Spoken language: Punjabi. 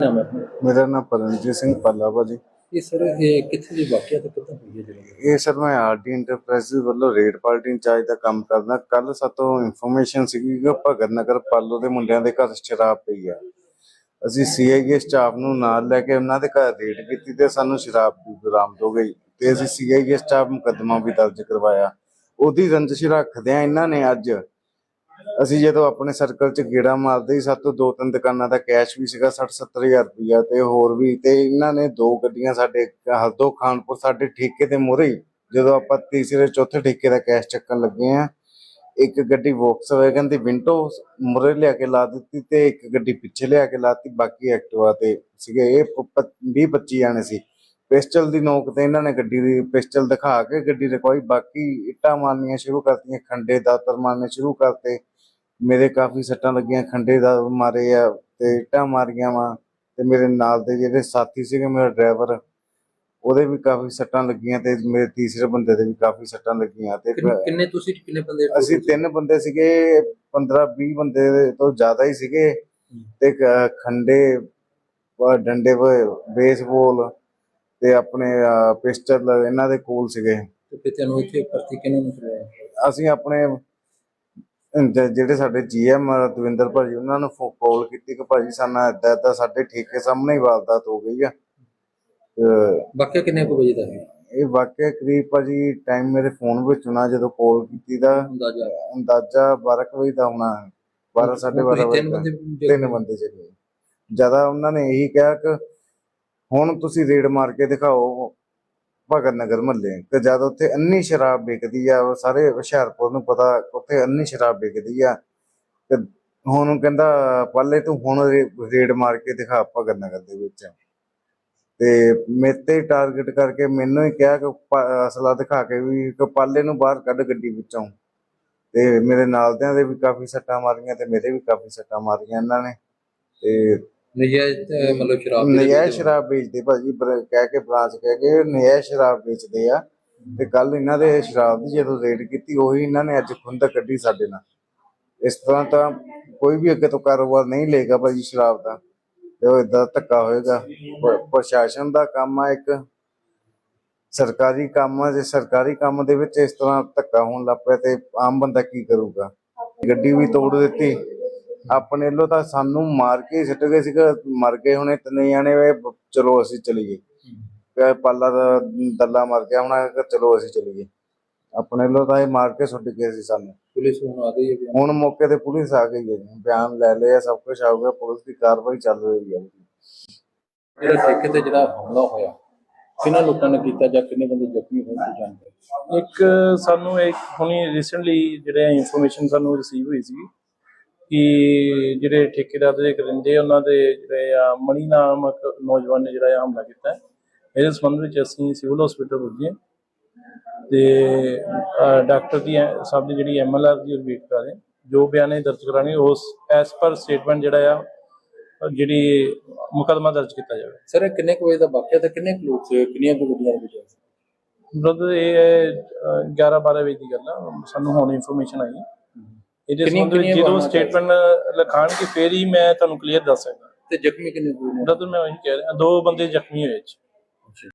ਨਾਮ ਹੈ? ਆਪਣਾ? ਮੇਰਾ ਨਾਮ ਪਰਮਜੀਤ ਸਿੰਘ ਪਾਲਾ ਭਾਜੀ ਇਹ ਸਰ ਇਹ ਕਿੱਥੇ ਦੀ ਵਾਕਿਆ ਤੇ ਕਿੱਥੋਂ ਹੋਈ ਹੈ ਜਿਹੜੀ ਇਹ ਸਰ ਮੈਂ ਆਰਟੀ ਇੰਟਰਪ੍ਰਾਈਜ਼ਸ ਵੱਲੋਂ ਰੇਡ ਪਾਰਟੀ ਇੰਚਾਰਜ ਦਾ ਕੰਮ ਕਰਦਾ। ਕੱਲ ਸਾਤੋਂ ਇਨਫੋਰਮੇਸ਼ਨ ਸੀਗੀ ਕਿ ਭਗਤ ਨਗਰ ਪਾਲੋ ਦੇ ਮੁੰਡਿਆਂ ਦੇ ਘਰ ਸ਼ਰਾਬ ਪਈ ਆ। ਅਸੀਂ ਸੀਆਈਏ ਸਟਾਫ ਨੂੰ ਨਾਲ ਲੈ ਕੇ ਉਹਨਾਂ ਦੇ ਘਰ ਰੇਡ ਕੀਤੀ ਤੇ ਸਾਨੂੰ ਸ਼ਰਾਬ ਵੀ ਬਰਾਮਦ ਹੋ ਗਈ ਤੇ ਅਸੀਂ ਸੀਆਈਏ ਸਟਾਫ ਮੁਕੱਦਮਾ ਵੀ ਦਰਜ ਕਰਵਾਇਆ। ਉਹਦੀ ਰੰਜਿਸ਼ ਰੱਖਦੇ ਆ ਇਹਨਾਂ ਨੇ ਅੱਜ ਅਸੀਂ ਜਦੋਂ ਆਪਣੇ ਸਰਕਲ 'ਚ ਗੇੜਾ ਮਾਰਦੇ ਸੀ ਸਾਤੋਂ ਦੋ ਤਿੰਨ ਦੁਕਾਨਾਂ ਦਾ ਕੈਸ਼ ਵੀ ਸੀਗਾ 60 70000 ਰੁਪਇਆ ਤੇ ਹੋਰ ਵੀ ਤੇ ਇਹਨਾਂ ਨੇ ਦੋ ਗੱਡੀਆਂ ਸਾਡੇ ਹਰਦੋ ਖਾਨਪੁਰ ਸਾਡੇ ਠੇਕੇ ਤੇ ਮੁਰੇ ਜਦੋਂ ਆਪਾਂ ਤੀਸਰੇ ਚੌਥੇ ਠੇਕੇ ਦਾ ਕੈਸ਼ ਚੱਕਣ ਲੱਗੇ ਆ ਇੱਕ ਗੱਡੀ ਵੋਕਸਵੈਗਨ ਦੀ ਵਿੰਡੋ ਮੂਹਰੇ ਲਿਆ ਕੇ ਲਾ ਦਿੱਤੀ ਤੇ ਇੱਕ ਗੱਡੀ ਪਿੱਛੇ ਲਿਆ ਕੇ ਲਾਤੀ ਬਾਕੀ ਐਕਟਿਵਾ ਤੇ ਸੀਗੇ, ਇਹ 20 25 ਜਾਣੇ ਸੀ। ਪਿਸਟਲ ਦੀ ਨੋਕ ਤੇ ਇਹਨਾਂ ਨੇ ਗੱਡੀ ਦੀ ਪਿਸਟਲ ਦਿਖਾ ਕੇ ਗੱਡੀ ਰੁਕਵਾਈ ਬਾਕੀ ਇੱਟਾਂ ਮਾਰਨੀਆਂ ਸ਼ੁਰੂ ਕਰਤੀਆਂ, ਖੰਡੇ ਦਾਤਰ ਮਾਰਨੇ ਸ਼ੁਰੂ ਕਰਤੇ ਮੇਰੇ ਕਾਫੀ ਸੱਟਾਂ ਲੱਗੀਆਂ ਖੰਡੇ ਦਾ ਮਾਰੇ ਆ ਤੇ ਇੱਟਾਂ ਮਾਰੀਆਂ ਵਾ ਤੇ ਮੇਰੇ ਨਾਲ ਦੇ ਜਿਹੜੇ ਸਾਥੀ ਸੀਗੇ ਮੇਰਾ ਡਰਾਈਵਰ ਉਹਦੇ ਵੀ ਕਾਫੀ ਸੱਟਾਂ ਲੱਗੀਆਂ ਤੇ ਮੇਰੇ ਤੀਸਰੇ ਬੰਦੇ ਦੇ ਵੀ ਕਾਫੀ ਸੱਟਾਂ ਲੱਗੀਆਂ ਤੇ ਕਿੰਨੇ ਤੁਸੀਂ ਕਿੰਨੇ ਬੰਦੇ ਅਸੀਂ ਤਿੰਨ ਬੰਦੇ ਸੀਗੇ 15 20 ਬੰਦੇ ਤੋਂ ਜ਼ਿਆਦਾ ਹੀ ਸੀਗੇ ਤੇ ਖੰਡੇ ਡੰਡੇ ਬੇਸਬਾਲ ਤੇ ਆਪਣੇ ਪਿਸਟਲ ਇਹਨਾਂ ਦੇ ਕੋਲ ਸੀਗੇ। ਤੇ ਤੈਨੂੰ ਇੱਥੇ ਭਰਤੀ ਕਿਹਨੇ ਨੂੰ ਕਰਵਾਇਆ? ਅਸੀਂ ਆਪਣੇ ਜ- ਜਿਹੜੇ ਸਾਡੇ ਜੀਐਮ ਦਵਿੰਦਰ ਭਾਜੀ ਉਹਨਾਂ ਨੂੰ ਕਾਲ ਕੀਤੀ ਕਿ ਭਾਜੀ ਸਾਨੂੰ ਏਦਾਂ ਏਦਾਂ ਸਾਡੇ ਠੇਕੇ ਸਾਹਮਣੇ ਹੀ ਵਾਰਦਾਤ ਹੋ ਗਈ ਆ। ਤੇ ਵਾਕਿਆ ਕਿੰਨੇ ਕੁ ਵਜੇ ਦਾ ਹੈ? ਇਹ ਵਾਕਿਆ ਕਰੀਬ ਭਾਜੀ ਟਾਈਮ ਮੇਰੇ ਫੋਨ ਵਿੱਚ ਹੋਣਾ ਜਦੋਂ ਕਾਲ ਕੀਤੀ ਦਾ ਅੰਦਾਜ਼ਾ। ਅੰਦਾਜ਼ਾ 12 ਕੁ ਵਜੇ ਦਾ ਹੋਣਾ 12 12:30 ਤੁਸੀਂ ਵਜੇ ਤਿੰਨ ਦਾ। ਬੰਦੇ ਤਿੰਨ ਬੰਦੇ ਸੀਗੇ ਜ਼ਿਆਦਾ ਉਹਨਾਂ ਨੇ ਇਹੀ ਕਿਹਾ ਕਿ ਹੁਣ ਤੁਸੀਂ ਰੇਡ ਮਾਰ ਕੇ ਦਿਖਾਓ ਭਗਤ ਨਗਰ ਮਹੱਲੇ। ਤੇ ਜਦ ਉੱਥੇ ਅੰਨੀ ਸ਼ਰਾਬ ਵਿਕਦੀ ਆ ਸਾਰੇ ਹੁਸ਼ਿਆਰਪੁਰ ਨੂੰ ਪਤਾ, ਉੱਥੇ ਅੰਨੀ ਸ਼ਰਾਬ ਵਿਕਦੀ ਆ। ਤੇ ਹੁਣ ਕਹਿੰਦਾ, ਪੱਲੇ ਤੂੰ ਹੁਣ ਰੇਡ ਮਾਰ ਕੇ ਦਿਖਾ ਭਗਤ ਨਗਰ ਦੇ ਵਿੱਚ। ਤੇ ਮੇਰੇ ਟਾਰਗੇਟ ਕਰਕੇ ਮੈਨੂੰ ਹੀ ਕਿਹਾ ਕਿ ਅਸਲਾ ਦਿਖਾ ਕੇ ਵੀ ਕਿ ਪਾਲੇ ਨੂੰ ਬਾਹਰ ਕੱਢ ਗੱਡੀ ਵਿੱਚੋਂ। ਤੇ ਮੇਰੇ ਨਾਲਦਿਆਂ ਦੇ ਵੀ ਕਾਫੀ ਸੱਟਾਂ ਮਾਰੀਆਂ ਤੇ ਮੇਰੇ ਵੀ ਕਾਫੀ ਸੱਟਾਂ ਮਾਰੀਆਂ ਇਹਨਾਂ ਨੇ। ਤੇ ਨਜਾਇਜ਼ ਅਹ, ਮਤਲਬ ਸ਼ਰਾਬ ਦੇ ਨਜਾਇਜ਼ ਵਿੱਚ- ਸ਼ਰਾਬ ਵੇਚਦੇ ਭਾਜੀ ਬਰ- ਕਹਿ ਕੇ ਬ੍ਰਾਂਚ ਕਹਿ ਕੇ ਨਜਾਇਜ਼ ਸ਼ਰਾਬ ਵੇਚਦੇ ਆ। ਤੇ ਕੱਲ ਇਹਨਾਂ ਦੇ ਸ਼ਰਾਬ ਦੀ ਜਦੋਂ ਰੇਡ ਕੀਤੀ ਉਹੀ ਇਹਨਾਂ ਨੇ ਅੱਜ ਖੁੰਦਕ ਕੱਢੀ ਸਾਡੇ ਨਾਲ। ਇਸ ਤਰ੍ਹਾਂ ਤਾਂ ਕੋਈ ਵੀ ਅੱਗੇ ਤੋਂ ਕਾਰੋਬਾਰ ਨਹੀਂ ਲਏਗਾ ਭਾਜੀ ਸ਼ਰਾਬ ਦਾ। ਤੇ ਉਹ ਇਦਾਂ ਧੱਕਾ ਹੋਏਗਾ। ਪ- ਪ੍ਰਸ਼ਾਸਨ ਦਾ ਕੰਮ ਆ ਇੱਕ। ਸਰਕਾਰੀ ਕੰਮ ਆ ਜੇ ਸਰਕਾਰੀ ਕੰਮ ਦੇ ਵਿੱਚ ਇਸ ਤਰ੍ਹਾਂ ਧੱਕਾ ਹੋਣ ਲੱਗ ਪਿਆ ਤੇ ਆਮ ਬੰਦਾ ਕੀ ਕਰੂਗਾ? ਗੱਡੀ ਵੀ ਤੋੜ ਦਿੱਤੀ। ਆਪਣੇ ਵੱਲੋਂ ਤਾਂ ਸਾਨੂੰ ਮਾਰ ਕੇ ਸਿੱਟ ਗਏ ਸੀਗਾ ਮਰ ਗਏ ਹੁਣੇ ਤਿੰਨੇ ਜਾਣੇ ਵੇ ਚਲੋ ਅਸੀਂ ਚਲੀਏ ਤੇ ਪਾਲਾ ਦਾ ਦੱਲਾ ਮਰ ਗਿਆ ਹੁਣ ਚਲੋ ਅਸੀਂ ਚਲੀਏ ਆਪਣੇ ਵੱਲੋਂ ਤਾਂ ਇਹ ਮਾਰ ਕੇ ਸੁੱਟ ਗਏ ਸੀ ਸਾਨੂੰ। ਪੁਲਿਸ ਹੁਣ ਆ ਗਈ ਹੈ ਬਿਆਨ। ਹੁਣ ਮੌਕੇ ਤੇ ਪੁਲਿਸ ਆ ਗਈ ਹੈ ਜੀ। ਬਿਆਨ ਲੈ ਲਿਆ ਸਭ ਕੁਝ ਆ ਗਿਆ ਪੁਲਿਸ ਦੀ ਕਾਰਵਾਈ ਚੱਲ ਰਹੀ ਹੈ ਜਿਹੜਾ ਠੇਕੇ ਤੇ ਜਿਹੜਾ ਹਮਲਾ ਹੋਇਆ ਕਿੰਨਾ ਲੋਕਾਂ ਨੇ ਕੀਤਾ ਜਾਂ ਕਿੰਨੇ ਬੰਦੇ ਜ਼ਖਮੀ ਹੋਏ ਤੇ ਜਾਣਕਾਰੀ ਇੱਕ ਸਾਨੂੰ ਇੱਕ ਹੁਣੀ ਰੀਸੈਂਟਲੀ ਜਿਹੜੇ ਇਨਫੋਰਮੇਸ਼ਨ ਸਾਨੂੰ ਰਿਸੀਵ ਹੋਈ ਸੀ ਕਿ ਜਿਹੜੇ ਠੇਕੇਦਾਰ ਦੇ ਕਰਿੰਦੇ ਉਹਨਾਂ ਦੇ ਜਿਹੜੇ ਆ ਮਣੀ ਨਾਮਕ ਨੌਜਵਾਨ ਨੇ ਜਿਹੜਾ ਇਹ ਹਮਲਾ ਕੀਤਾ। ਇਹਦੇ ਸੰਬੰਧ ਵਿੱਚ ਅਸੀਂ ਸਿਵਲ ਹਸਪੀਟਲ ਪੁੱਜੇ ਤੇ ਡਾਕਟਰ ਦੀ ਸਾਹਿਬ ਦੀ ਜਿਹੜੀ ਐਮਐਲਆਰ ਦੀ ਵੇਟ ਕਰ ਰਹੇ ਜੋ ਬਿਆਨ ਇਹ ਦਰਜ ਕਰਾਣੀ ਉਸ ਐਸ ਪਰ ਸਟੇਟਮੈਂਟ ਜਿਹੜਾ ਆ ਜਿਹੜੀ ਮੁਕੱਦਮਾ ਦਰਜ ਕੀਤਾ ਜਾਵੇ ਸਰ ਇਹ ਕਿੰਨੇ ਕੁ ਵਜੇ ਦਾ ਵਾਕਿਆ ਤੇ ਕਿੰਨੇ ਕੁ ਲੋਕ ਸੀ ਕਿੰਨੀਆਂ ਕੁ ਗੱਡੀਆਂ ਦੇ ਵਿੱਚ ਸੀ? ਬ੍ਰਦਰ ਇਹ 11 12 ਵਜੇ ਦੀ ਗੱਲ ਆ ਸਾਨੂੰ ਹੁਣ ਇਨਫੋਰਮੇਸ਼ਨ ਆਈ ਇਹਦੇ ਸੰਬੰਧ ਵਿੱਚ ਜਦੋਂ ਸਟੇਟਮੈਂਟ ਲਿਖਾਣਗੇ ਫੇਰ ਹੀ ਮੈਂ ਤੁਹਾਨੂੰ ਕਲੀਅਰ ਦੱਸ ਸਕਦਾ ਤੇ ਜ਼ਖਮੀ ਕਿੰਨੇ ਹੋਏ ਨੇ? ਬ੍ਰਦਰ ਮੈਂ ਉਹੀ ਕਹਿ ਰਿਹਾ ਦੋ ਬੰਦੇ ਜ਼ਖਮੀ ਹੋਏ ਚ